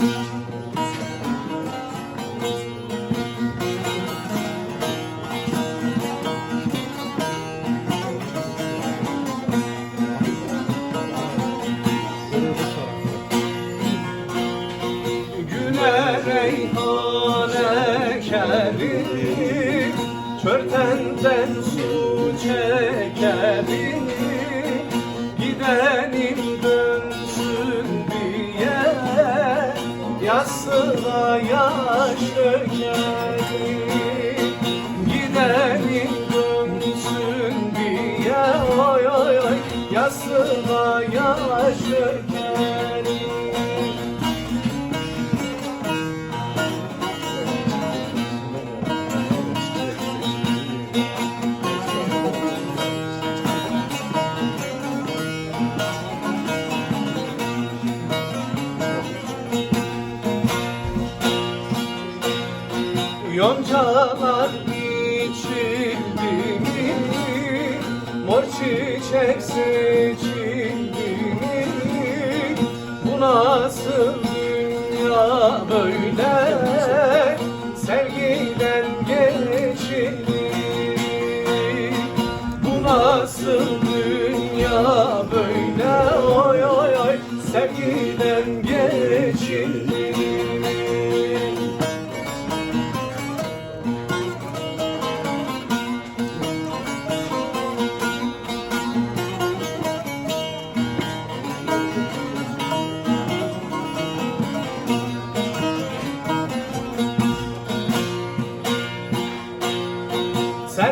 Güne reyhan ekerim Çörtenden su çekerim Gidenim yaş dökerim Gidenim dönsün diye Oy oy oy Yastığa yaş dökerim Yoncalar biçildi mi? Mor çiçek seçildi mi? Bu nasıl dünya böyle? Sevgiden geçildi Bu nasıl dünya böyle? Oy oy oy Sevgiden geçildi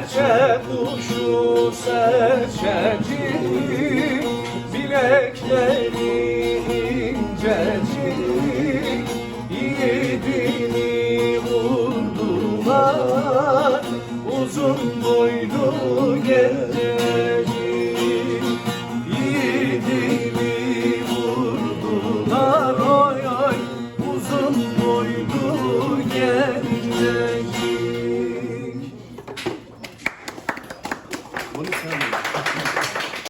Serçe kuşu serçecik Bilekleri incecik